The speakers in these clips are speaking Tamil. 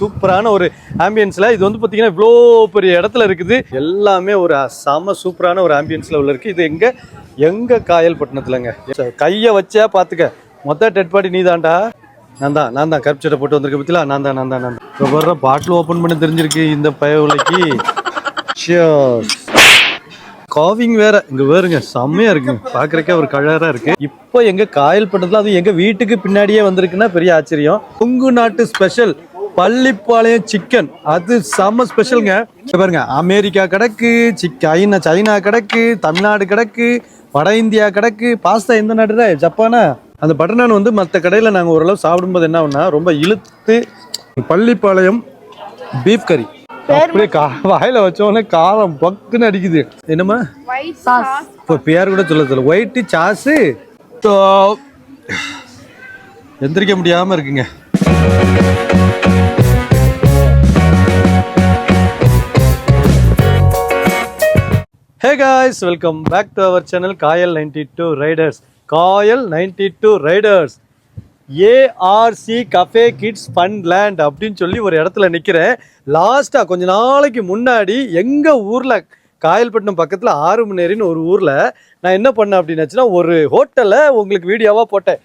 சூப்பரான ஒரு ஆம்பியன்ஸில் இது வந்து பார்த்தீங்கன்னா இவ்வளோ பெரிய இடத்துல இருக்குது. எல்லாமே ஒரு செம சூப்பரான ஒரு ஆம்பியன்ஸில் உள்ள இருக்குது இது எங்கே? எங்கே காயல் பட்டினத்துலங்க கையை வச்சா பார்த்துக்க மொத்த டெட் பாடி நீ தான்டா நான் தான் நான் தான் கருப்பு சட்டை போட்டு வந்திருக்க பத்திலா நான் தான் நான் தான் நான் தான் இப்போ வர்ற பாட்டில் ஓப்பன் பண்ணி தெரிஞ்சிருக்கு இந்த பயவுலைக்கு. காவிங் வேற. இங்க வேறுங்க செம்மையா இருக்கு. பாக்குறக்கே ஒரு கலரா இருக்கு. இப்போ எங்க காயல் பட்டத்துல அது எங்க வீட்டுக்கு பின்னாடியே வந்திருக்குன்னா பெரிய ஆச்சரியம். கொங்கு நாட்டு ஸ்பெஷல் பள்ளிப்பாளையம் சிக்கன் அது செம்ம ஸ்பெஷலுங்க பாருங்க அமெரிக்கா கிடக்கு சைனா சைனா கிடக்கு தமிழ்நாடு கிடக்கு வட இந்தியா கிடக்கு பாஸ்தா எந்த நாடுடா ஜப்பானா? அந்த பட்டர் நான் வந்து மற்ற கடையில் நாங்கள் ஓரளவு சாப்பிடும்போது என்ன ஆகும்னா ரொம்ப இழுத்து பள்ளிப்பாளையம் பீஃப் கறி அப்படியே கா வாயில வச்சோடனே காரம் பக்குன்னு அடிக்குது. என்னம்மா? ஒயிட் சாஸ் இப்போ பேர் கூட சொல்ல சொல்ல ஒயிட்டு சாஸு எந்திரிக்க முடியாம இருக்குங்க. Hey guys welcome back to our channel Kayal ninety two riders Kayal ninety two riders ARC cafe kids fun land அப்படின்னு சொல்லி ஒரு இடத்துல நிற்கிறேன் லாஸ்ட்டாக கொஞ்ச நாளைக்கு முன்னாடி எங்கள் ஊரில் காயல்பட்டினம் பக்கத்தில் ஆறுமணேரின்னு ஒரு ஊரில் நான் என்ன பண்ணேன் அப்படின்னாச்சுன்னா ஒரு ஹோட்டலை உங்களுக்கு வீடியோவாக போட்டேன்.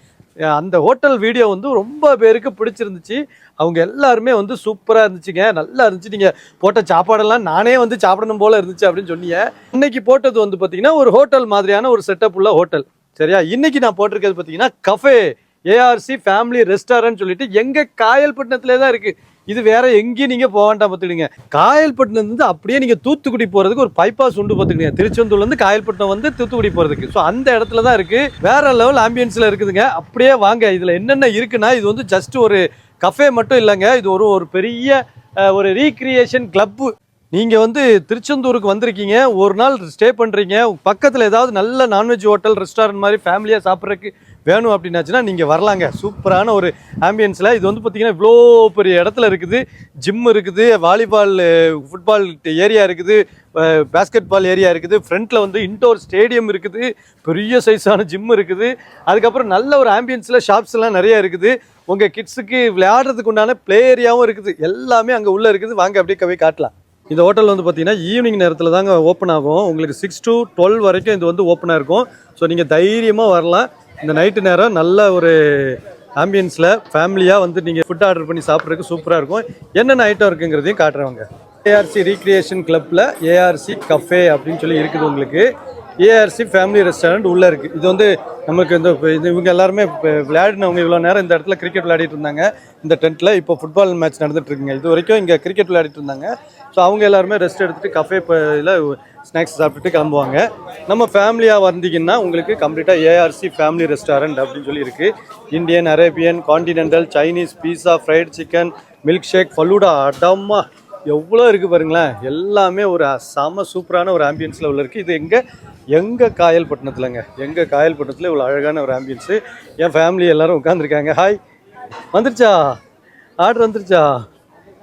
அந்த ஹோட்டல் வீடியோ வந்து ரொம்ப பேருக்கு பிடிச்சிருந்துச்சு. அவங்க எல்லாருமே வந்து சூப்பராக இருந்துச்சுங்க. நல்லா இருந்துச்சு. நீங்கள் போட்ட சாப்பாடெல்லாம் நானே வந்து சாப்பிடணும் போல இருந்துச்சு அப்படின்னு சொன்னீங்க. இன்னைக்கு போட்டது வந்து பார்த்தீங்கன்னா ஒரு ஹோட்டல் மாதிரியான ஒரு செட்டப் உள்ள ஹோட்டல். சரியா? இன்னைக்கு நான் போட்டிருக்கிறது பார்த்தீங்கன்னா கஃபே ஏஆர்சி ஃபேமிலி ரெஸ்டாரண்ட் சொல்லிட்டு எங்கள் காயல்பட்டினத்திலே தான் இருக்குது இது வேற எங்கேயும் நீங்க போக வேண்டாம் பார்த்துக்கிடுங்க. காயல்பட்டினம் இருந்து அப்படியே நீங்க தூத்துக்குடி போறதுக்கு ஒரு பைபாஸ் உண்டு பார்த்துக்கிடுங்க. திருச்செந்தூர்ல இருந்து காயல்பட்டினம் வந்து தூத்துக்குடி போறதுக்கு. ஸோ அந்த இடத்துல தான் இருக்கு. வேற லெவல் ஆம்பியன்ஸ்ல இருக்குதுங்க. அப்படியே வாங்க. இதுல என்னென்ன இருக்குன்னா இது வந்து ஜஸ்ட் ஒரு கஃபே மட்டும் இல்லைங்க. இது ஒரு ஒரு பெரிய ஒரு ரீக்ரியேஷன் கிளப்பு நீங்கள் வந்து திருச்செந்தூருக்கு வந்திருக்கீங்க. ஒரு நாள் ஸ்டே பண்ணுறீங்க பக்கத்தில் ஏதாவது நல்ல நான்வெஜ் ஹோட்டல் ரெஸ்டாரண்ட் மாதிரி ஃபேமிலியாக சாப்பிட்றதுக்கு வேணும் அப்படின்னாச்சுன்னா நீங்கள் வரலாங்க. சூப்பரான ஒரு ஆம்பியன்ஸில் இது வந்து பார்த்திங்கன்னா இவ்வளோ பெரிய இடத்துல இருக்குது. ஜிம் இருக்குது வாலிபால் ஃபுட்பால் ஏரியா இருக்குது பேஸ்கெட் பால் ஏரியா இருக்குது. ஃப்ரண்ட்டில் வந்து இன்டோர் ஸ்டேடியம் இருக்குது. பெரிய சைஸான ஜிம் இருக்குது. அதுக்கப்புறம் நல்ல ஒரு ஆம்பியன்ஸில் ஷாப்ஸ்லாம் நிறையா நிறைய இருக்குது. உங்கள் கிட்ஸுக்கு விளையாடுறதுக்கு உண்டான ப்ளே ஏரியாவும் இருக்குது. எல்லாமே அங்கே உள்ளே இருக்குது. வாங்க அப்படியே போய் காட்டலாம். இந்த ஹோட்டல் வந்து பார்த்தீங்கன்னா ஈவினிங் நேரத்தில் தாங்க ஓப்பன் ஆகும். உங்களுக்கு சிக்ஸ் டு டுவெல் வரைக்கும் இது வந்து ஓப்பனாக இருக்கும். ஸோ நீங்கள் தைரியமாக வரலாம். இந்த நைட்டு நேரம் நல்ல ஒரு ஆம்பியன்ஸில் ஃபேமிலியாக வந்து நீங்கள் ஃபுட் ஆர்டர் பண்ணி சாப்பிட்றதுக்கு சூப்பராக இருக்கும். என்னென்ன ஐட்டம் இருக்குங்கிறதையும் காட்டுறவங்க ஏஆர்சி ரீக்ரியேஷன் கிளப்பில் ஏஆர்சி கஃபே அப்படின்னு சொல்லி இருக்குது உங்களுக்கு. ஏஆர்சி ஃபேமிலி ரெஸ்டாரண்ட் உள்ளே இருக்குது இது வந்து நமக்கு இந்த இது இவங்க எல்லாருமே விளையாடினவங்க இவ்வளோ நேரம் இந்த இடத்துல கிரிக்கெட் விளையாடிட்டு இருந்தாங்க. இந்த டென்ட்டில் இப்போ ஃபுட்பால் மேட்ச் நடந்துட்டு இருக்குங்க. இது வரைக்கும் இங்கே கிரிக்கெட் விளையாடிட்டு இருந்தாங்க. ஸோ அவங்க எல்லாருமே ரெஸ்ட் எடுத்துட்டு கஃபே இதில் ஸ்நாக்ஸ் சாப்பிட்டுட்டு கிளம்புவாங்க. நம்ம ஃபேமிலியாக வந்தீங்கன்னா உங்களுக்கு கம்ப்ளீட்டாக ஏஆர்சி ஃபேமிலி ரெஸ்டாரண்ட் அப்படின்னு சொல்லி இருக்குது Indian Arabian continental Chinese pizza fried chicken milkshake falooda அடம்மா எவ்வளோ இருக்குது பாருங்களேன். எல்லாமே ஒரு செம சூப்பரான ஒரு ஆம்பியன்ஸில் உள்ள இருக்குது இது எங்கே எங்கள் காயல்பட்டினத்துலங்க. எங்கள் காயல்பட்டினத்தில் இவ்வளோ அழகான ஒரு ஆம்பியன்ஸு என் ஃபேமிலி எல்லோரும் உட்காந்துருக்காங்க ஹாய் வந்துருச்சா? ஆர்டர் வந்துருச்சா?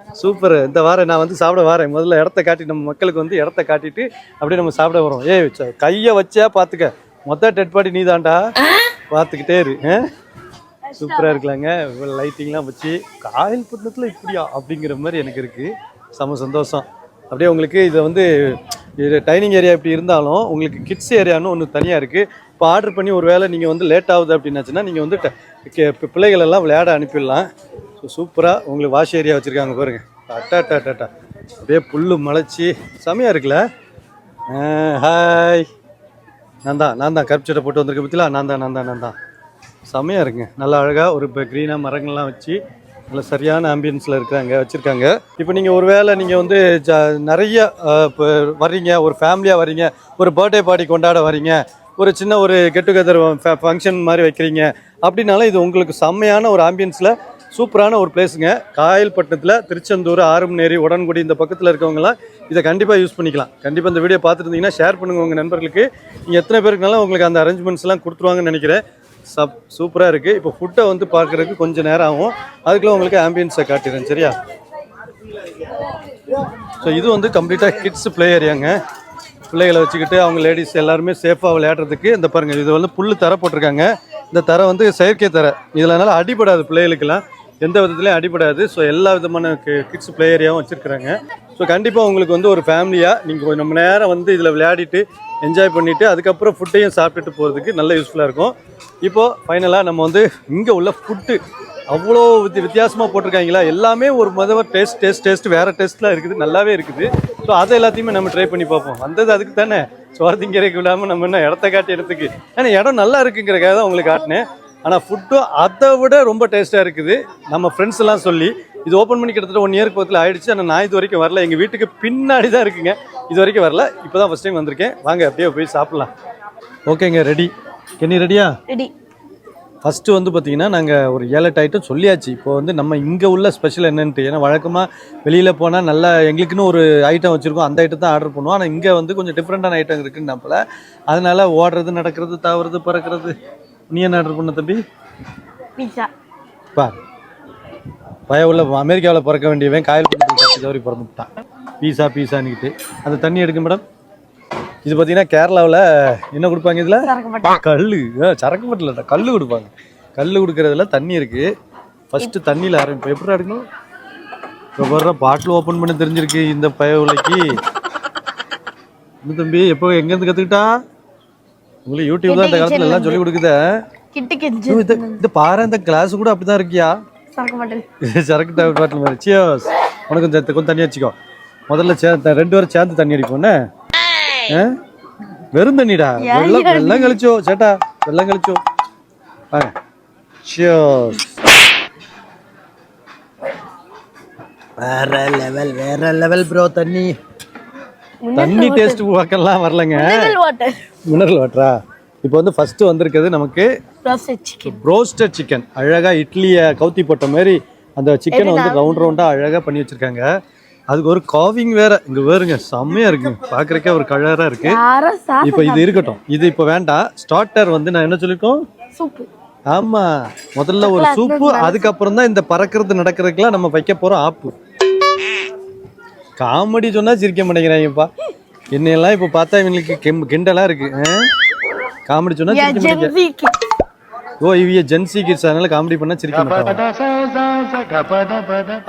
சூப்பர். இந்த வாரம் நான் வந்து சாப்பிட வரேன். முதல்ல இடத்த காட்டி நம்ம மக்களுக்கு வந்து இடத்த காட்டிட்டு அப்படியே நம்ம சாப்பிட வரோம் ஏய் ச- கையை வச்சா பார்த்துக்க மொத்த டெட் பாடி நீ தான்டா பார்த்துக்கிட்டே இரு. சூப்பராக இருக்கலாங்க. லைட்டிங்லாம் வச்சு காயல்பட்டினத்தில் இப்படியா? அப்படிங்கிற மாதிரி எனக்கு இருக்குது செம சந்தோஷம். அப்படியே உங்களுக்கு இதை வந்து டைனிங் ஏரியா இப்படி இருந்தாலும் உங்களுக்கு கிட்ஸ் ஏரியான்னு ஒன்று தனியாக இருக்குது இப்போ ஆர்டர் பண்ணி ஒரு வேளை நீங்கள் வந்து லேட் ஆகுது அப்படின்னாச்சுன்னா நீங்கள் வந்து கே- பிள்ளைகள் எல்லாம் விளையாட அனுப்பிடலாம். ஸோ சூப்பராக உங்களுக்கு வாஷ் ஏரியா வச்சுருக்காங்க பாருங்கள் அட்டா அட்டா அட்டா, அப்படியே புல்லு முளைச்சி. செமையாக இருக்குல்ல? ஹாய் நான் தான் நான் தான். கருப்பு சட்டை போட்டு வந்திருக்க பற்றிலாம் நான் தான் நான் தான் நான் தான். செமையாக இருக்குங்க. நல்லா அழகாக ஒரு இப்போ க்ரீனாக மரங்கள்லாம் வச்சு நல்ல சரியான ஆம்பியன்ஸில் இருக்கிறாங்க வச்சுருக்காங்க. இப்போ நீங்கள் ஒரு வேளை நீங்கள் வந்து ஜ நிறைய இப்போ வர்றீங்க ஒரு ஃபேமிலியாக வரீங்க ஒரு பர்த்டே பார்ட்டி கொண்டாட வர்றீங்க ஒரு சின்ன ஒரு கெட் டுகெதர் ஃபங்க்ஷன் மாதிரி வைக்கிறீங்க. அப்படின்னாலும் இது உங்களுக்கு செம்மையான ஒரு ஆம்பியன்ஸில் சூப்பரான ஒரு பிளேஸுங்க காயல்பட்டினத்தில் திருச்செந்தூர் ஆறுமநேரி உடன்குடி இந்த பக்கத்தில் இருக்கவங்கலாம் இதை கண்டிப்பாக யூஸ் பண்ணிக்கலாம். கண்டிப்பாக இந்த வீடியோ பார்த்துருந்தீங்கன்னா ஷேர் பண்ணுங்கள் உங்கள் நண்பர்களுக்கு. நீங்கள் எத்தனை பேருக்குனாலும் உங்களுக்கு அந்த அரேஞ்ச்மெண்ட்ஸ்லாம் கொடுத்துருவாங்கன்னு நினைக்கிறேன். சப் சூப்பராக இருக்குது இப்போ ஃபுட்டை வந்து பார்க்குறதுக்கு கொஞ்சம் நேரம் ஆகும். அதுக்குள்ளே உங்களுக்கு ஆம்பியன்ஸை காட்டிடுறேன் சரியா? ஸோ இது வந்து கம்ப்ளீட்டாக கிட்ஸ் ப்ளே ஏரியாங்க பிள்ளைகளை வச்சுக்கிட்டு அவங்க லேடிஸ் எல்லாருமே சேஃபாக விளையாடுறதுக்கு இந்த பாருங்கள் இது வந்து புல் தர போட்டிருக்காங்க. இந்த தரை வந்து செயற்கை தரை. இதில் அடிபடாது பிள்ளைகளுக்கெல்லாம். எந்த விதத்துலையும் அடிபடாது. ஸோ எல்லா விதமான கிட்ஸ் பிளே ஏரியாவும் வச்சுருக்குறாங்க. ஸோ கண்டிப்பாக உங்களுக்கு வந்து ஒரு ஃபேமிலியாக நீங்கள் கொஞ்சம் நம்ம நேரம் வந்து இதில் விளையாடிட்டு என்ஜாய் பண்ணிவிட்டு அதுக்கப்புறம் ஃபுட்டையும் சாப்பிட்டுட்டு போகிறதுக்கு நல்ல யூஸ்ஃபுல்லாக இருக்கும். இப்போது ஃபைனலாக நம்ம வந்து இங்கே உள்ள ஃபுட்டு அவ்வளோ வித் வித்தியாசமாக போட்டிருக்காங்களா? எல்லாமே ஒரு மதவ டேஸ்ட் டேஸ்ட் டேஸ்ட். வேறு டேஸ்ட்லாம் இருக்குது. நல்லாவே இருக்குது. ஸோ அதை எல்லாத்தையுமே நம்ம ட்ரை பண்ணி பார்ப்போம். வந்தது அதுக்கு தானே. சோறு விடாமல் நம்ம என்ன இடத்த காட்டி இடத்துக்கு ஏன்னா இடம் நல்லா இருக்குங்கிறக்காக தான் உங்களுக்கு காட்டினேன். ஆனால் ஃபுட்டும் அதை விட ரொம்ப டேஸ்ட்டாக இருக்குது. நம்ம ஃப்ரெண்ட்ஸ் எல்லாம் சொல்லி இது ஓப்பன் பண்ணி கிட்டத்தட்ட ஒன் இயருக்கு பக்கத்தில் ஆயிடுச்சு. ஆனால் நான் இது வரைக்கும் வரல. எங்கள் வீட்டுக்கு பின்னாடி தான் இருக்குங்க. இது வரைக்கும் வரல. இப்போ தான் ஃபஸ்ட் டைம் வந்திருக்கேன். வாங்க அப்படியே போய் சாப்பிட்லாம். ஓகேங்க ரெடி கென்னி ரெடியா ரெடி ஃபஸ்ட்டு வந்து பார்த்தீங்கன்னா நாங்கள் ஒரு ஏழு ஐட்டம் சொல்லியாச்சு. இப்போ வந்து நம்ம இங்கே உள்ள ஸ்பெஷல் என்னன்ட்டு. ஏன்னா வழக்கமாக வெளியில் போனால் நல்லா எங்களுக்குன்னு ஒரு ஐட்டம் வச்சுருக்கோம். அந்த ஐட்டம் தான் ஆர்டர் பண்ணுவோம். ஆனால் இங்கே வந்து கொஞ்சம் டிஃப்ரெண்ட்டான ஐட்டம் இருக்குன்னு நம்மள அதனால ஓடுறது நடக்கிறது தவறுது பறக்கிறது. நீ என்ன ஆர்டர் பண்ண தம்பி? பீட்சா பா பய உள்ள அமெரிக்காவில் பிறக்க வேண்டியவன் காயல் பண்ணி பிறந்துட்டான். பீஸா பீஸான்னுக்கிட்டு. அந்த தண்ணி எடுங்க மேடம். இது பார்த்தீங்கன்னா கேரளாவில் என்ன கொடுப்பாங்க இதில்? கல் சரக்கு மட்டும் கல் கொடுப்பாங்க. கல் கொடுக்கறதுல தண்ணி இருக்கு. ஃபர்ஸ்ட் தண்ணியில் ஆரம்பிப்போம் எப்படி எடுக்கணும்? இப்போ வர்ற பாட்டில் ஓப்பன் பண்ண தெரிஞ்சிருக்கு இந்த பய உலைக்கு என்ன தம்பி எப்போ எங்கேருந்து கற்றுக்கிட்டா உங்களுக்கு யூடியூப் தான் இந்த காலத்துல எல்லாம் சொல்லி கொடுக்குதே. இந்த பாரு இந்த கிளாஸ் கூட அப்படிதான் இருக்கியா? சரக்கு பாட்டில் மாதிரி. சியர்ஸ் உனக்கு கொஞ்சம் தண்ணி வச்சுக்கோ. முதல்ல சேர்ந்து ரெண்டு பேரும் சேர்ந்து தண்ணி அடிப்போம்னே ஆ? வெறும் தண்ணிடா வெள்ளம் வெள்ளம் கழிச்சோ சேட்டா வெள்ளம் கழிச்சோ வேற லெவல் வேற லெவல் ப்ரோ தண்ணி தண்ணி டேஸ்ட் பார்க்கலாம் வரலங்க வாட்டர் மினரல் வாட்டரா இப்போ வந்து ஃபர்ஸ்ட் வந்திருக்கிறது நமக்கு ரோஸ்டட் சிக்கன் அழகா இட்லியை கவுத்தி போட்ட மாதிரி அந்த சிக்கனை வந்து ரவுண்ட் ரவுண்டா அழகா பண்ணி வச்சிருக்காங்க அதுக்கு ஒரு காவிங் வேற. இங்க வேறுங்க செம்மையா இருக்கு. பாக்குறக்கே ஒரு கலரா இருக்கு. இப்போ இது இருக்கட்டும். இது இப்போ வேண்டாம். ஸ்டார்டர் வந்து நான் என்ன சொல்லிருக்கோம்? சூப்பு. ஆமா. முதல்ல ஒரு சூப்பு அதுக்கப்புறம் தான் இந்த பறக்கிறது நடக்கிறதுக்கெல்லாம் நம்ம வைக்க போறோம் ஆப்பு. காமெடி சொன்னா சிரிக்க மாட்டேங்கிறாங்கப்பா. என்னையெல்லாம் இப்போ பார்த்தா இவங்களுக்கு கெம் கிண்டலா இருக்கு. காமெடி சொன்னா சிரிக்க மாட்டேங்க. ஓ இவிய ஜென்சி கிட்ஸ் அதனால காமெடி பண்ணா சிரிக்க மாட்டாங்க.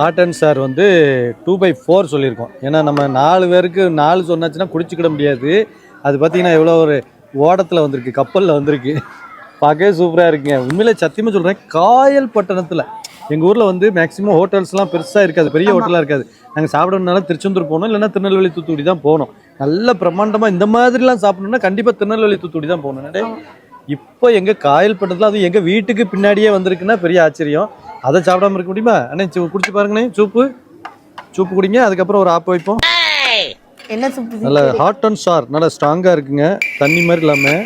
ஆட்டன் சார் வந்து டூ பை ஃபோர் சொல்லியிருக்கோம். ஏன்னா நம்ம நாலு பேருக்கு நாலு சொன்னாச்சுன்னா குடிச்சுக்கிட முடியாது. அது பார்த்தீங்கன்னா எவ்வளோ ஒரு ஓடத்தில் வந்திருக்கு கப்பலில் வந்திருக்கு. பார்க்கவே சூப்பராக இருக்குங்க. உண்மையிலே சத்தியமாக சொல்கிறேன் காயல் பட்டணத்தில். எங்கள் ஊரில் வந்து மேக்ஸிமம் ஹோட்டல்ஸ்லாம் பெருசாக இருக்காது பெரிய ஹோட்டலாக இருக்காது. நாங்கள் சாப்பிடணுனாலும் திருச்செந்தூர் போகணும் இல்லைன்னா திருநெல்வேலி தூத்துக்குடி தான் போகணும். நல்ல பிரம்மாண்டமாக இந்த மாதிரிலாம் சாப்பிடணும்னா கண்டிப்பாக திருநெல்வேலி தூத்துக்குடி தான் போகணும். இப்போ எங்க காயல் பட்டத்தில் அது எங்க வீட்டுக்கு பின்னாடியே வந்திருக்குன்னா பெரிய ஆச்சரியம். அதை சாப்பிடாம இருக்க முடியுமா? அண்ணே சூ- குடிச்சு பாருங்கண்ணே. சூப்பு. சூப்பு குடிங்க அதுக்கப்புறம் ஒரு ஆப்பு வைப்போம். என்ன சூப்பு? நல்ல ஹாட் அண்ட் ஷார் நல்லா ஸ்ட்ராங்கா இருக்குங்க. தண்ணி மாதிரி இல்லாம.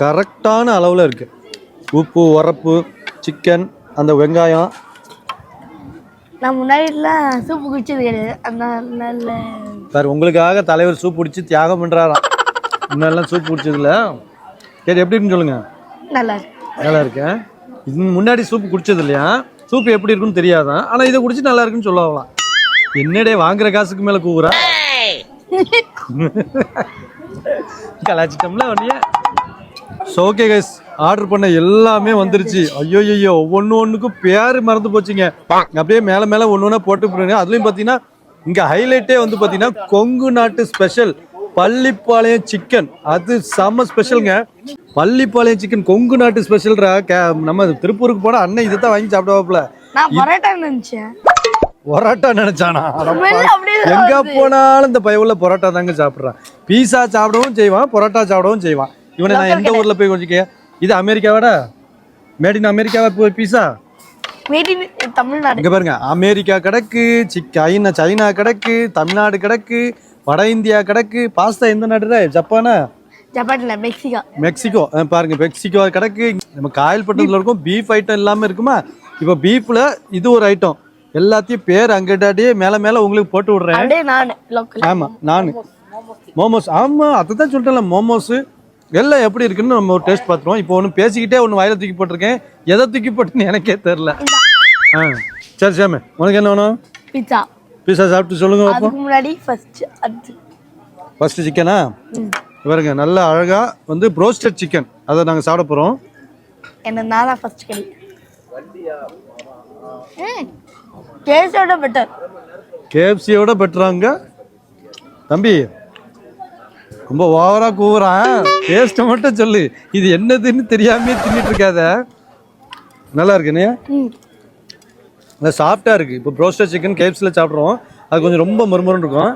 கரெக்டான அளவில் இருக்கு. உப்பு உரப்பு சிக்கன் அந்த வெங்காயம். நான் முன்னாடிலாம் சூப்பு குடிச்சது கிடையாது. அந்த நல்ல சார் உங்களுக்காக தலைவர் சூப் குடிச்சு தியாகம் பண்றாராம். முன்னெல்லாம் சூப் குடிச்சதுல. சரி எப்படி இருக்குன்னு சொல்லுங்க. நல்லா இருக்கு. நல்லா இருக்கேன் இது முன்னாடி சூப் குடிச்சது இல்லையா? சூப் எப்படி இருக்குன்னு தெரியாதான் ஆனா இதை குடிச்சு நல்லா இருக்குன்னு சொல்லலாம். என்னடே வாங்குற காசுக்கு மேல கூவுறா? கலாச்சிட்டோம்ல உடனே ஸோ ஓகே கைஸ் ஆர்டர் பண்ண எல்லாமே வந்துருச்சு. ஐயோ ஐயோ ஒன்று ஒன்றுக்கும் பேர் மறந்து போச்சுங்க. அப்படியே மேலே மேலே ஒன்று ஒன்றா போட்டு போடுங்க அதுலேயும் பார்த்தீங்கன்னா இங்கே ஹைலைட்டே வந்து பார்த்தீங்கன்னா கொங்கு நாட்டு ஸ்பெஷல் பள்ளிப்பாளையம் சிக்கன் அது செம்ம ஸ்பெஷலுங்க பள்ளிப்பாளையம் சிக்கன் கொங்கு நாட்டு ஸ்பெஷல்ரா நம்ம திருப்பூருக்கு போனால் அண்ணன் இதை தான் வாங்கி சாப்பிடுவாப்புல. பரோட்டா நினைச்சேன். பரோட்டா நினைச்சானா? எங்க போனாலும் இந்த பயவுல பரோட்டா தாங்க சாப்பிடுறான். பீஸா சாப்பிடவும் செய்வான் பரோட்டா சாப்பிடவும் செய்வான். இவனை நான் எந்த ஊர்ல போய் கொஞ்சம் இது அமெரிக்காவாடா மேட் இன் அமெரிக்காவா போய் பீஸா தமிழ்நாடு இங்க பாருங்க. அமெரிக்கா கிடக்கு சைனா சைனா கிடக்கு தமிழ்நாடு கிடக்கு வட இந்தியா கிடக்கு பாஸ்தா எந்த நாடுடா? ஜப்பானா? ஜப்பான்ல மெக்சிகோ. மெக்சிகோ. பாருங்க. மெக்சிகோ கிடக்கு. நம்ம காயல் பட்டத்தில் இருக்கும் பீஃப் ஐட்டம் எல்லாமே இருக்குமா? இப்போ பீஃப்ல இது ஒரு ஐட்டம் எல்லாத்தையும் பேர் அங்கிட்டாடியே மேல மேல உங்களுக்கு போட்டு விடுறேன். ஆமா நானு. மோமோஸ் ஆமா அதை தான் சொல்லிட்டேன்ல. மோமோஸ் எல்லாம் எப்படி இருக்குன்னு நம்ம ஒரு டேஸ்ட் பார்த்துருவோம். இப்போ ஒன்று பேசிக்கிட்டே ஒன்று வாயில தூக்கி போட்டிருக்கேன். எதை தூக்கி போட்டுன்னு எனக்கே தெரில ஆ சரி சாமி. உனக்கு என்ன வேணும்? பீட்சா பீஸா சாப்பிட்டு சொல்லுங்க அதுக்கு முன்னாடி ஃபர்ஸ்ட் அது. ஃபர்ஸ்ட் சிக்கனா இவருங்க நல்ல அழகாக வந்து ப்ரோஸ்டட் சிக்கன் அதை நாங்கள் சாப்பிட போகிறோம் என்ன நானா ஃபர்ஸ்ட் கடி டேஸ்டோட பெட்டர் கேஎஃப்சியோட பெட்டுறாங்க தம்பி ரொம்ப ஓவரா கூவுறான். டேஸ்ட்டை மட்டும் சொல்லு. இது என்னதுன்னு தெரியாமே தின்னுட்டு இருக்காத. நல்லா இருக்குண்ணே நல்லா சாஃப்டாக இருக்குது இப்போ ப்ரோஸ்டர் சிக்கன் கேப்ஸில் சாப்பிட்றோம். அது கொஞ்சம் ரொம்ப மொறுமொறுன்னு இருக்கும்.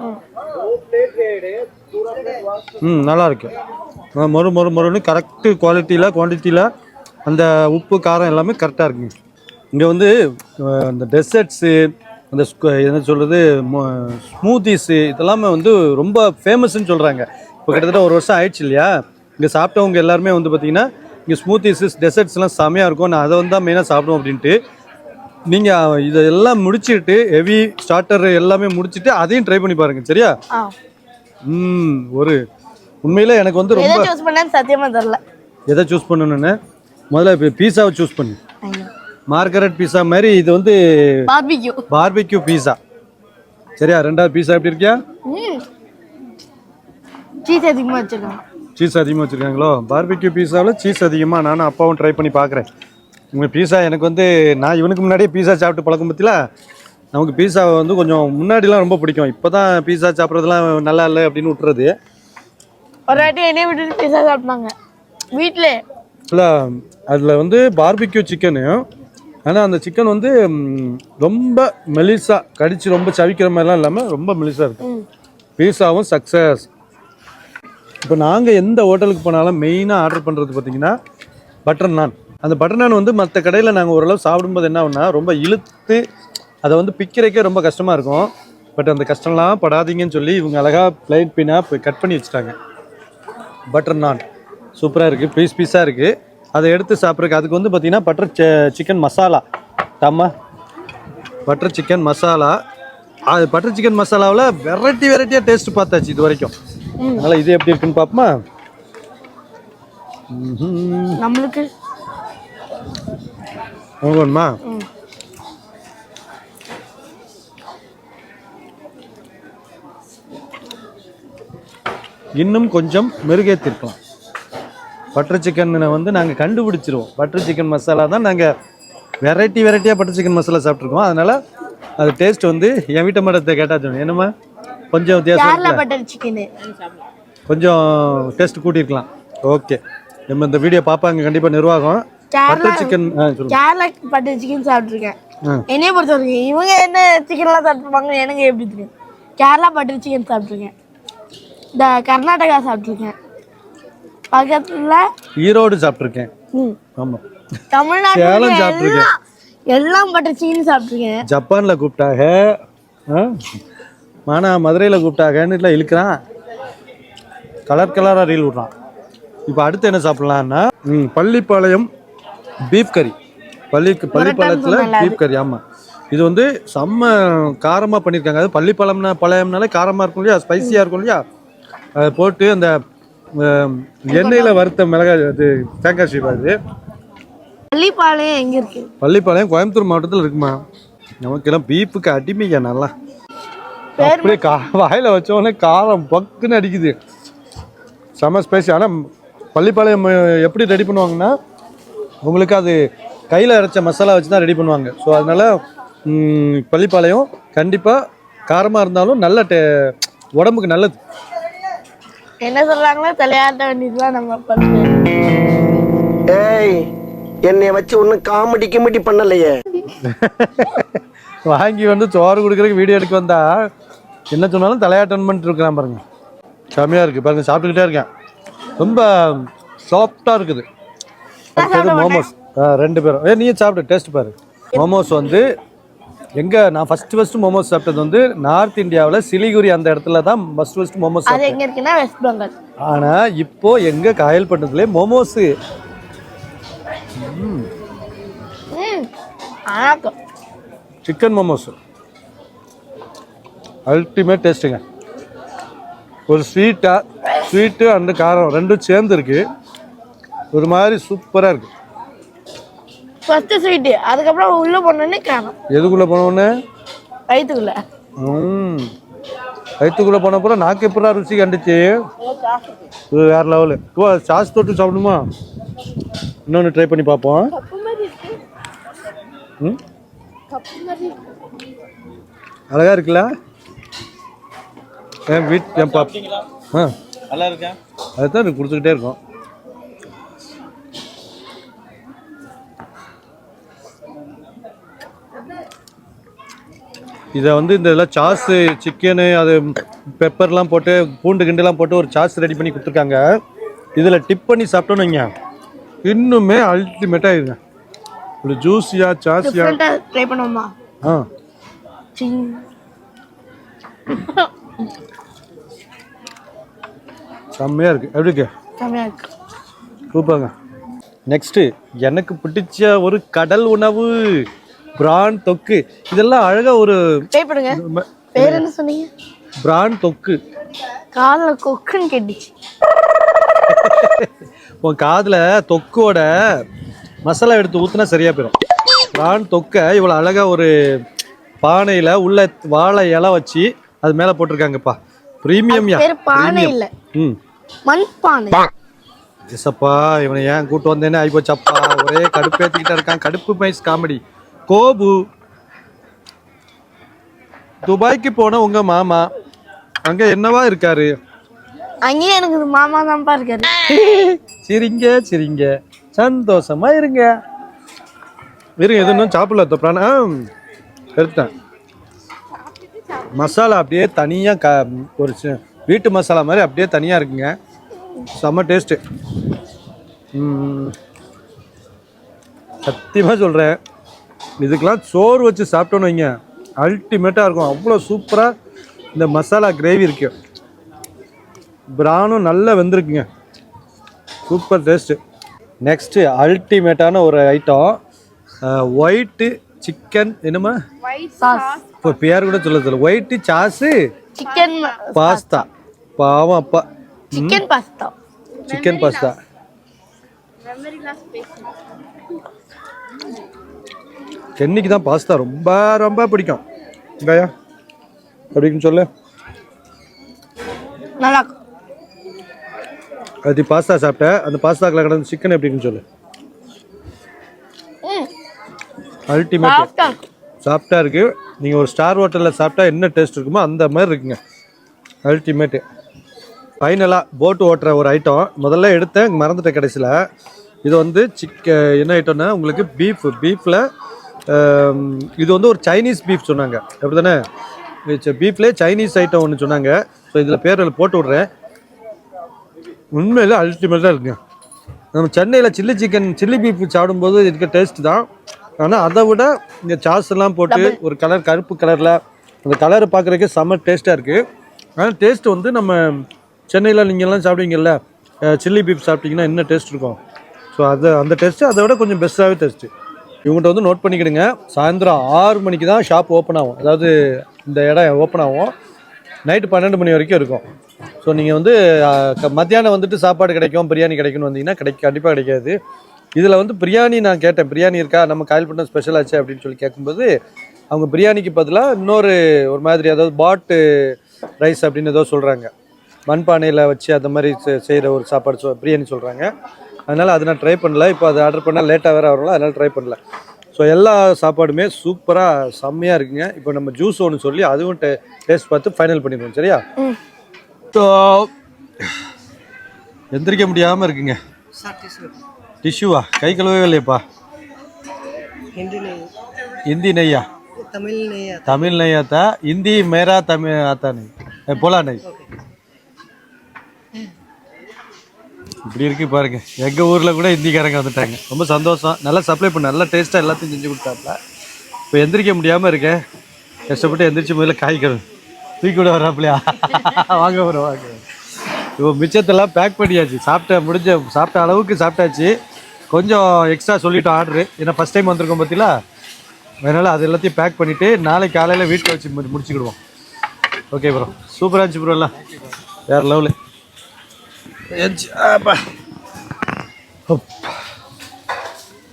ம் நல்லா இருக்கு. மொறு மொறு மொறுன்னு கரெக்டு குவாலிட்டியில் குவான்டிட்டியில் அந்த உப்பு காரம் எல்லாமே கரெக்டாக இருக்குங்க. இங்கே வந்து அஹ், இந்த டெசர்ட்ஸு அந்த என்ன சொல்கிறது ஸ்மூத்திஸு இதெல்லாமே வந்து ரொம்ப ஃபேமஸ்ன்னு சொல்கிறாங்க இப்போ கிட்டத்தட்ட ஒரு வருஷம் ஆயிடுச்சு இல்லையா? இங்கே சாப்பிட்டவங்க எல்லாருமே வந்து பார்த்திங்கன்னா இங்கே ஸ்மூத்திஸு டெசர்ட்ஸ்லாம் செமையாக இருக்கும். நான் அதை வந்து தான் மெயினாக சாப்பிடுவோம் அப்படின்ட்டு. நீங்கள் இதெல்லாம் முடிச்சிட்டு ஹெவி ஸ்டார்டர் எல்லாமே முடிச்சிட்டு அதையும் ட்ரை பண்ணி பாருங்க. சரியா? ம் ஒரு உண்மையில எனக்கு வந்து ரொம்ப சூஸ் பண்ணேன்னு சத்தியமா தெரியல. எதை சூஸ் பண்ணணும்னு? முதல்ல இப்போ பீஸாவை சூஸ் பண்ணு. மார்கரெட் பீஸா மாதிரி இது வந்து பார்பிக்யூ பார்பிக்யூ பீஸா சரியா? ரெண்டாவது பீஸா எப்படி இருக்கியா? சீஸ் அதிகமாக வச்சிருக்காங்க. சீஸ் அதிகமாக வச்சுருக்காங்களோ? பார்பிக்யூ பீஸாவில் சீஸ் அதிகமாக நானும் அப்பாவும் ட்ரை பண்ணி பார்க்குறேன். உங்கள் பீஸா எனக்கு வந்து நான் இவனுக்கு முன்னாடியே பீஸா சாப்பிட்டு பழக்கம் பற்றில நமக்கு பீஸாவை வந்து கொஞ்சம் முன்னாடிலாம் ரொம்ப பிடிக்கும். இப்போ தான் பீஸா சாப்பிட்றதுலாம் நல்லா இல்லை அப்படின்னு விட்டுறது. ஒரு வாட்டி என்னைய விட்டுட்டு பீஸா சாப்பிட்டாங்க. வீட்டிலே இல்லை அதில் வந்து பார்பிக்யூ சிக்கனு ஆனால் அந்த சிக்கன் வந்து ரொம்ப மெலிசா கடிச்சு ரொம்ப சவிக்கிற மாதிரிலாம் இல்லாமல் ரொம்ப மெலிசா இருக்கு ம். பீஸாவும் சக்ஸஸ் இப்போ நாங்கள் எந்த ஹோட்டலுக்கு போனாலும் மெயினாக ஆர்டர் பண்ணுறது பார்த்தீங்கன்னா பட்டர் நான் அந்த பட்டர் நான் வந்து மற்ற கடையில் நாங்கள் ஓரளவு சாப்பிடும்போது என்ன ஆகும்னா ரொம்ப இழுத்து அதை வந்து பிக்கிறக்கே ரொம்ப கஷ்டமாக இருக்கும். பட் அந்த கஷ்டம்லாம் படாதீங்கன்னு சொல்லி இவங்க அழகாக பிளைட் பின்னாக கட் பண்ணி வச்சுட்டாங்க. பட்டர் நான் சூப்பராக இருக்குது பீஸ் பீஸாக இருக்குது அதை எடுத்து சாப்பிட்றதுக்கு அதுக்கு வந்து பார்த்தீங்கன்னா பட்டர் சிக்கன் மசாலா தம்மா. பட்டர் சிக்கன் மசாலா அது பட்டர் சிக்கன் மசாலாவில் வெரைட்டி வெரைட்டியாக டேஸ்ட் பார்த்தாச்சு இது வரைக்கும். அதனால் இது எப்படி இருக்குன்னு பார்ப்போமா. நம்மளுக்கு. உனக்கு வேணுமா இன்னும் கொஞ்சம் மெருகேற்றிருக்கலாம் பட்டர் சிக்கனை வந்து நாங்கள் கண்டுபிடிச்சிருவோம். பட்டர் சிக்கன் மசாலா தான் நாங்கள் வெரைட்டி வெரைட்டியாக பட்டர் சிக்கன் மசாலா சாப்பிட்ருக்கோம் அதனால் அது டேஸ்ட் வந்து என் வீட்டு மடத்தை கேட்டா சொன்னேன் என்னம்மா? கொஞ்சம் வித்தியாசம் கேரளா? பட்டர் சிக்கனு கொஞ்சம் டேஸ்ட் கூட்டியிருக்கலாம். ஓகே நம்ம இந்த வீடியோ பார்ப்பாங்க கண்டிப்பாக நிர்வாகம். Kerala butter chicken Kerala butter chicken சாப்பிட்ருக்கேன் என்னைய பொறுத்த வரைக்கும் இவங்க என்ன சிக்கன்லாம் சாப்பிட்ருப்பாங்க எனக்கு எப்படி தெரியும்? கேரளா பட்டர் சிக்கன் சாப்பிட்ருக்கேன் இந்த கர்நாடகா சாப்பிட்ருக்கேன் பக்கத்தில் ஈரோடு சாப்பிட்ருக்கேன் ம். ஆமாம் தமிழ்நாட்டில் சேலம் சாப்பிட்ருக்கேன் எல்லாம் பட்டர் சிக்கன் சாப்பிட்ருக்கேன் ஜப்பானில் கூப்பிட்டாக ஆ? மானா மதுரையில் கூப்பிட்டாகன்னு இல்லை இழுக்கிறான். கலர் கலராக ரீல் விட்றான். இப்போ அடுத்து என்ன சாப்பிட்லான்னா ம் பள்ளிப்பாளையம் பீஃப் கறி பள்ளி பள்ளிப்பாளையத்தில் பீஃப் கறி ஆமாம் இது வந்து செம்ம காரமாக பண்ணியிருக்காங்க அது பள்ளிப்பாளையம்னா பழையம்னாலே காரமாக இருக்கும் இல்லையா? ஸ்பைசியாக இருக்கும் இல்லையா? அதை போட்டு அந்த எண்ணெயில் வறுத்த மிளகாய் அது தேங்காய் சீவா இது. பள்ளிப்பாளையம் எங்கே இருக்கு? பள்ளிப்பாளையம் கோயம்புத்தூர் மாவட்டத்தில் இருக்குமா? நமக்கெல்லாம் பீஃபுக்கு அடிமையா நல்லா. அப்படியே கா வாயில் வச்ச உடனே காரம் பக்குன்னு அடிக்குது. செம ஸ்பைசி ஆனால் பள்ளிப்பாளையம் எப்படி ரெடி பண்ணுவாங்கன்னா உங்களுக்கு அது கையில் அரைச்ச மசாலா வச்சு தான் ரெடி பண்ணுவாங்க. ஸோ அதனால பள்ளிப்பாளையம் கண்டிப்பாக காரமாக இருந்தாலும் நல்ல டே உடம்புக்கு நல்லது. என்ன சொல்றாங்களோ தலையாட்ட வேண்டியதுலாம் நம்ம ஏய் என்னைய வச்சு ஒன்னும் காமெடி கிமெடி பண்ணலையே. வாங்கி வந்து சோறு கொடுக்குறதுக்கு வீடியோ எடுக்க வந்தா என்ன சொன்னாலும் தலையாட்டன் பண்ணிட்டு இருக்கிறான் பாருங்க. செமையாக இருக்குது பாருங்க சாப்பிட்டுக்கிட்டே இருக்கேன். ரொம்ப சாஃப்டாக இருக்குது. அடுத்தது மோமோஸ் ஆ ரெண்டு பேரும். ஏ நீயே சாப்பிடு டேஸ்ட் பாரு. மோமோஸ் வந்து எங்கே நான் ஃபஸ்ட்டு ஃபஸ்ட்டு மோமோஸ் சாப்பிட்டது வந்து நார்த் இந்தியாவில் சிலிகுரி அந்த இடத்துல தான் ஃபஸ்ட் ஃபஸ்ட்டு மோமோஸ் அது எங்கே இருக்குன்னா வெஸ்ட் பெங்கால் ஆனால் இப்போ எங்கள் காயல்பட்டணத்துலேயே மோமோஸு சிக்கன் மோமோஸ் அல்டிமேட் டேஸ்ட்டுங்க ஒரு ஸ்வீட்டாக ஸ்வீட்டு அண்டு காரம் ரெண்டும் சேர்ந்து இருக்கு ஒரு மாதிரி சூப்பராக இருக்கு. ஃபஸ்ட்டு ஸ்வீட்டு அதுக்கப்புறம் உள்ளே போனோடனே காணும் எதுக்குள்ளே போனோடனே? வயிற்றுக்குள்ள ம். வயிற்றுக்குள்ளே போன அப்புறம் நாக்கு எப்படா ருசி கண்டுச்சு? இது வேற லெவலு ஓ சாஸ் தொட்டு சாப்பிடுமா? இன்னொன்று ட்ரை பண்ணி பார்ப்போம். ம்? அழகா இருக்குல்ல? என் வீட் என் பாப் ஆ. நல்லா இருக்கா அதுதான் எனக்கு கொடுத்துக்கிட்டே இருக்கோம். இதை வந்து இந்த இதெல்லாம் சாஸு சிக்கனு அது பெப்பர்லாம் போட்டு பூண்டு கிண்டுலாம் போட்டு ஒரு சாஸ் ரெடி பண்ணி கொடுத்துருக்காங்க. இதில் டிப் பண்ணி சாப்பிட்டோன்னு வைங்க. இன்னுமே அல்டிமேட்டாக இருங்க. ஒரு ஜூஸியா சாஸியா ட்ரை பண்ணுவோமா ஆ. செம்மையாக இருக்குது எப்படி இருக்கு? செம்மையாக இருக்கு. சூப்பருங்க. நெக்ஸ்ட்டு எனக்கு பிடிச்ச ஒரு கடல் உணவு பிரான் தொக்கு. இதெல்லாம் அழகாக ஒரு பண்ணுங்க பேர் என்ன சொன்னீங்க? பிரான் தொக்கு. காலில் கொக்குன்னு கேட்டுச்சு. உன் காதில் தொக்கோட மசாலா எடுத்து ஊற்றினா சரியாக போயிடும் பிரான் தொக்கை இவ்வளோ அழகாக ஒரு பானையில் உள்ள வாழை இலை வச்சு அது மேலே போட்டிருக்காங்கப்பா. ப்ரீமியம்யா பேர் பானை இல்லை. ம். மண் பானை. எசப்பா இவனை ஏன் கூட்டு வந்தேன்னு ஆயிப்போச்சப்பா. ஒரே கடுப்பேத்திக்கிட்டே இருக்கான். கடுப்பு மைஸ் காமெடி. கோபு. துபாய்க்கு போன உங்க மாமா அங்க என்னவா இருக்காரு? அங்கேயும் எனக்கு மாமா தான்ப்பா இருக்காரு. சிரிங்க சிரிங்க. சந்தோஷமா இருங்க. இருங்க எது இன்னும் சாப்பிடல தொப்ரானா. எடுத்தேன் மசாலா அப்படியே தனியாக க ஒரு வீட்டு மசாலா மாதிரி அப்படியே தனியாக இருக்குங்க. செம்ம டேஸ்ட்டு சத்தியமாக சொல்கிறேன் இதுக்கெல்லாம் சோறு வச்சு சாப்பிட்டோன்னு வைங்க. அல்டிமேட்டாக இருக்கும். அவ்வளோ சூப்பராக இந்த மசாலா கிரேவி இருக்கு. பிரானும் நல்லா வெந்திருக்குங்க. சூப்பர் டேஸ்ட்டு நெக்ஸ்ட்டு அல்டிமேட்டான ஒரு ஐட்டம் ஒயிட்டு சிக்கன் என்னமா சாஸ் இப்போ பேர் கூட சொல்ல தெரியல ஒயிட்டு சாஸு சிக்கன் பாஸ்தா பாவம் அப்பா. சிக்கன் பாஸ்தா சிக்கன் பாஸ்தா கென்னிக்கு தான் பாஸ்தா ரொம்ப ரொம்ப பிடிக்கும். கயா அப்படின்னு சொல்லு. நல்லா அது பாஸ்தா சாப்பிட்டேன் அந்த பாஸ்தாக்கில் கிடந்த சிக்கன் எப்படின்னு சொல்லு ம் அல்டிமேட் சாஃப்டாக இருக்கும் சாப்பிட்டா இருக்கு. நீங்கள் ஒரு ஸ்டார் ஹோட்டலில் சாப்பிட்டா என்ன டேஸ்ட் இருக்குமோ அந்த மாதிரி இருக்குங்க. அல்டிமேட்டு ஃபைனலாக போட்டு ஓட்டுற ஒரு ஐட்டம் முதல்ல எடுத்தேன் மறந்துட்டேன் கடைசியில். இது வந்து சிக்க என்ன ஐட்டம்னா உங்களுக்கு பீஃப் பீஃபில் இது வந்து ஒரு சைனீஸ் பீஃப் சொன்னாங்க. அப்படி தானே பீஃப்லேயே சைனீஸ் ஐட்டம் ஒன்று சொன்னாங்க. ஸோ இதில் பேர் அதில் போட்டு விட்றேன். உண்மையில அல்டிமேட்டாக இருக்குங்க. நம்ம சென்னையில் சில்லி சிக்கன் சில்லி பீஃப் சாப்பிடும்போது இருக்க டேஸ்ட் தான். ஆனால் அதை விட இந்த சாஸ் எல்லாம் போட்டு ஒரு கலர் கருப்பு கலரில் அந்த கலரை பார்க்குறதுக்கே செம்ம டேஸ்ட்டாக இருக்குது ஆனால் டேஸ்ட் வந்து நம்ம சென்னையில் நீங்கள்லாம் சாப்பிடுவீங்கல்ல சில்லி பீஃப் சாப்பிட்டீங்கன்னா என்ன டேஸ்ட் இருக்கும். ஸோ அது அந்த டேஸ்ட்டு அதை விட கொஞ்சம் பெஸ்ட்டாகவே டேஸ்ட்டு இவங்ககிட்ட வந்து நோட் பண்ணிக்கிடுங்க. சாயந்தரம் ஆறு மணிக்கு தான் ஷாப் ஓப்பன் ஆகும். அதாவது இந்த இடம் ஓப்பன் ஆகும். நைட்டு பன்னெண்டு மணி வரைக்கும் இருக்கும். ஸோ நீங்கள் வந்து மத்தியானம் வந்துட்டு சாப்பாடு கிடைக்கும் பிரியாணி கிடைக்கும்னு வந்தீங்கன்னா கிடைக்க கண்டிப்பாக கிடைக்காது. இதில் வந்து பிரியாணி நான் கேட்டேன். பிரியாணி இருக்கா? நம்ம காயல்பட்டம் ஸ்பெஷல் ஆச்சு அப்படின்னு சொல்லி கேட்கும்போது அவங்க பிரியாணிக்கு பதிலாக இன்னொரு ஒரு மாதிரி அதாவது பாட்டு ரைஸ் அப்படின்னு ஏதோ சொல்கிறாங்க மண்பானையில் வச்சு அந்த மாதிரி செய்கிற ஒரு சாப்பாடு சொ பிரியாணி சொல்கிறாங்க அதனால் அதை நான் ட்ரை பண்ணல. இப்போ அதை ஆர்டர் பண்ணால் லேட்டாக வேறு வரலாம் அதனால் ட்ரை பண்ணல. ஸோ எல்லா சாப்பாடுமே சூப்பராக செம்மையாக இருக்குங்க. இப்போ நம்ம ஜூஸ் ஒன்று சொல்லி அதுவும் டே டேஸ்ட் பார்த்து ஃபைனல் பண்ணிடுவோம். சரியா? ஸோ எந்திரிக்க முடியாமல் இருக்குங்க. டிஷ்யூவா? கை கழுவவே இல்லையப்பா ஹிந்தி நெய்யா? தமிழ் நெய் ஆத்தா ஹிந்தி மேரா தமிழ் ஆத்தா நெய். போலா நெய். இப்படி இருக்கு பாருங்க. எங்கள் ஊரில் கூட ஹிந்திக்காரங்க வந்துட்டாங்க. ரொம்ப சந்தோஷம். நல்லா சப்ளை பண்ண. நல்லா டேஸ்ட்டாக எல்லாத்தையும் செஞ்சு கொடுத்தாப்புல. இப்போ எந்திரிக்க முடியாமல் இருக்கேன் கஷ்டப்பட்டு எந்திரிச்சு முதல்ல காய்க்கணும் தூக்கி விட வராப்லையா வாங்க வரும் வாங்க. இப்போ மிச்சத்தெல்லாம் பேக் பண்ணியாச்சு. சாப்பிட்ட முடிஞ்ச சாப்பிட்ட அளவுக்கு சாப்பிட்டாச்சு. கொஞ்சம் எக்ஸ்ட்ரா சொல்லிட்டோம் ஆர்டரு ஏன்னா ஃபஸ்ட் டைம் வந்திருக்கோம் பார்த்தீங்களா அதனால் அது எல்லாத்தையும் பேக் பண்ணிவிட்டு நாளைக்கு காலையில் வீட்டில் வச்சு முடி- முடிச்சுக்கிடுவோம். ஓகே ப்ரோ சூப்பராக இருந்துச்சு ப்ரோ எல்லாம். வேறு லெவலு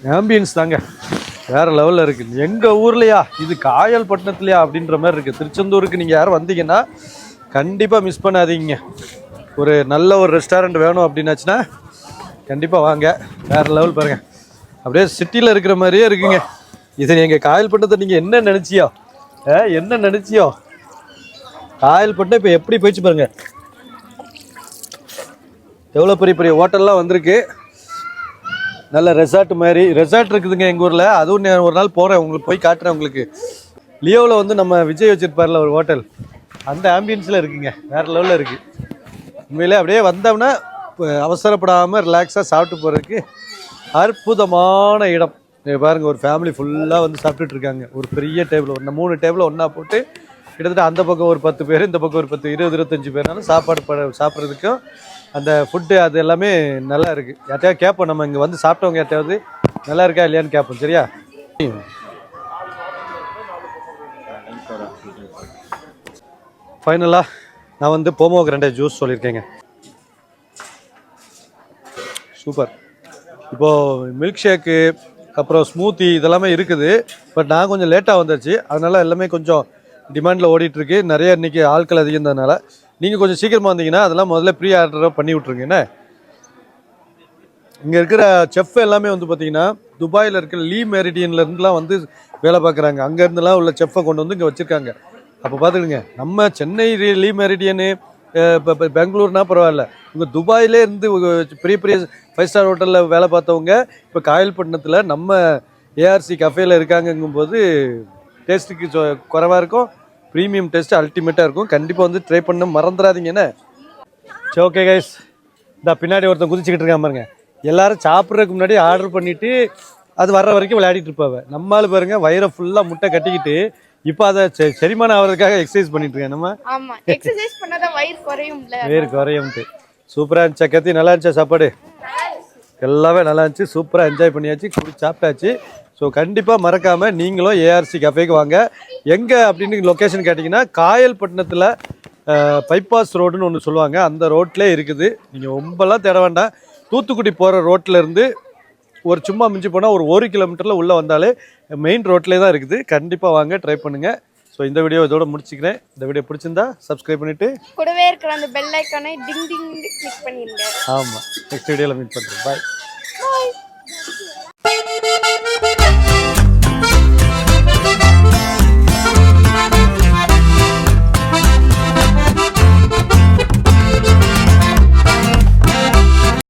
ஆம்பியன்ஸ் தாங்க. வேற லெவலில் இருக்குது எங்கள் ஊர்லையா? இது காயல்பட்டினத்துலையா அப்படின்ற மாதிரி இருக்குது திருச்செந்தூருக்கு நீங்கள் யாரும் வந்தீங்கன்னா கண்டிப்பாக மிஸ் பண்ணாதீங்க. ஒரு நல்ல ஒரு ரெஸ்டாரண்ட் வேணும் அப்படின்னாச்சுன்னா கண்டிப்பாக வாங்க. வேறு லெவல் பாருங்கள் அப்படியே சிட்டியில் இருக்கிற மாதிரியே இருக்குங்க. இது எங்கள் காயல் பண்ணதை நீங்கள் என்ன நினச்சியோ? ஆ, என்ன நினச்சியோ? காயல் பண்ண இப்போ எப்படி போயிடுச்சு பாருங்க. எவ்வளோ பெரிய பெரிய ஹோட்டல்லாம் வந்திருக்கு. நல்ல ரெசார்ட் மாதிரி. ரெசார்ட் இருக்குதுங்க எங்கள் ஊரில். அதுவும் நான் ஒரு நாள் போகிறேன் உங்களுக்கு போய் காட்டுறேன் உங்களுக்கு. லியோவில் வந்து நம்ம விஜய் வச்சுருப்பார்ல ஒரு ஹோட்டல் அந்த ஆம்பியன்ஸில் இருக்குங்க. வேறு லெவலில் இருக்குது உண்மையிலே அப்படியே வந்தோம்னா அவசரப்படாமல் ரிலாக்ஸாக சாப்பிட்டு போகிறதுக்கு அற்புதமான இடம். இங்க பாருங்கள் ஒரு ஃபேமிலி ஃபுல்லாக வந்து சாப்பிட்டுட்டு இருக்காங்க. ஒரு பெரிய டேபிள் ஒன்று மூணு டேபிள் ஒன்றா போட்டு கிட்டத்தட்ட அந்த பக்கம் ஒரு பத்து பேர் இந்த பக்கம் ஒரு பத்து இருபது இருபத்தஞ்சி பேர்னாலும் சாப்பாடு ப சாப்பிட்றதுக்கும் அந்த ஃபுட்டு அது எல்லாமே நல்லா இருக்குது யார்ட்டையாவது கேட்போம் நம்ம இங்கே வந்து சாப்பிட்டவங்க யார்ட்டையாவது நல்லா இருக்கா இல்லையான்னு கேட்போம் சரியா? ஃபைனலாக நான் வந்து போமோ கிராண்டே ஜூஸ் சொல்லியிருக்கேங்க. சூப்பர் இப்போது மில்க் ஷேக்கு அப்புறம் ஸ்மூத்தி இதெல்லாமே இருக்குது. பட் நான் கொஞ்சம் லேட்டாக வந்துருச்சு அதனால் எல்லாமே கொஞ்சம் டிமாண்டில் ஓடிட்டுருக்கு. நிறைய இன்றைக்கி ஆட்கள் அதிகம் இருந்ததுனால நீங்கள் கொஞ்சம் சீக்கிரமாக வந்தீங்கன்னா அதெல்லாம் முதல்ல ப்ரீ ஆர்டராக பண்ணி விட்ருங்க என்ன? இங்கே இருக்கிற செஃப் எல்லாமே வந்து பார்த்திங்கன்னா துபாயில் இருக்கிற லீ மெரிடியன்லேருந்துலாம் வந்து வேலை பார்க்குறாங்க. அங்கேருந்துலாம் உள்ள செஃப்பை கொண்டு வந்து இங்கே வச்சுருக்காங்க. அப்போ பார்த்துக்கிடுங்க நம்ம சென்னை லீ மெரிடியனு இப்போ பெங்களூர்னா பரவாயில்ல. இவங்க துபாயிலே இருந்து பெரிய பெரிய ஃபைவ் ஸ்டார் ஹோட்டலில் வேலை பார்த்தவங்க இப்போ காயல்பட்டினத்தில் நம்ம ஏஆர்சி கஃபேல இருக்காங்கங்கும்போது டேஸ்ட்டுக்கு குறைவாக இருக்கும். ப்ரீமியம் டேஸ்ட்டு அல்டிமேட்டாக இருக்கும். கண்டிப்பாக வந்து ட்ரை பண்ண மறந்துடாதீங்க சரி ஓகே கைஸ் இந்த பின்னாடி ஒருத்தன் குதிச்சுக்கிட்டு இருக்கான் பாருங்க. எல்லாரும் சாப்பிட்றதுக்கு முன்னாடி ஆர்டர் பண்ணிவிட்டு அது வர்ற வரைக்கும் விளையாடிட்டு இருப்பாவ. நம்மளால் பாருங்கள் வயிறை ஃபுல்லாக முட்டை கட்டிக்கிட்டு இப்போ அதை செரிமானம் ஆகிறதுக்காக எக்ஸசைஸ் பண்ணிட்டு இருக்கேன். நம்ம ஆமா. எக்ஸசைஸ் பண்ணாதான் வயிறு குறையும்ல. வேறு குறையும்ட்டு. சூப்பராக இருந்துச்சா கத்தி? நல்லா இருந்துச்சா சாப்பாடு? எல்லாமே நல்லா இருந்துச்சு. சூப்பராக என்ஜாய் பண்ணியாச்சு. குடி சாப்பிட்டாச்சு. ஸோ கண்டிப்பாக மறக்காமல் நீங்களும் ஏஆர்சி கஃபேக்கு வாங்க. எங்கே அப்படின்னு லொக்கேஷன் கேட்டிங்கன்னா காயல்பட்டினத்தில் பைபாஸ் ரோடுன்னு ஒன்று சொல்லுவாங்க. அந்த ரோட்லேயே இருக்குது. நீங்கள் ரொம்பலாம் தேட வேண்டாம். தூத்துக்குடி போகிற ரோட்டில் இருந்து ஒரு சும்மா மிஞ்சி போனால் ஒரு ஒரு கிலோமீட்டரில் உள்ளே வந்தாலே மெயின் ரோட்டிலே தான் இருக்குது. கண்டிப்பாக வாங்க ட்ரை பண்ணுங்கள் ஸோ இந்த வீடியோ இதோட முடிச்சுக்கிறேன். இந்த வீடியோ பிடிச்சிருந்தா சப்ஸ்கிரைப் பண்ணிவிட்டு கூடவே இருக்கிற அந்த பெல் ஐக்கானை டிங் டிங் கிளிக் பண்ணிடுங்க ஆமாம் நெக்ஸ்ட் வீடியோவில் மீட் பண்ணுறேன் பாய்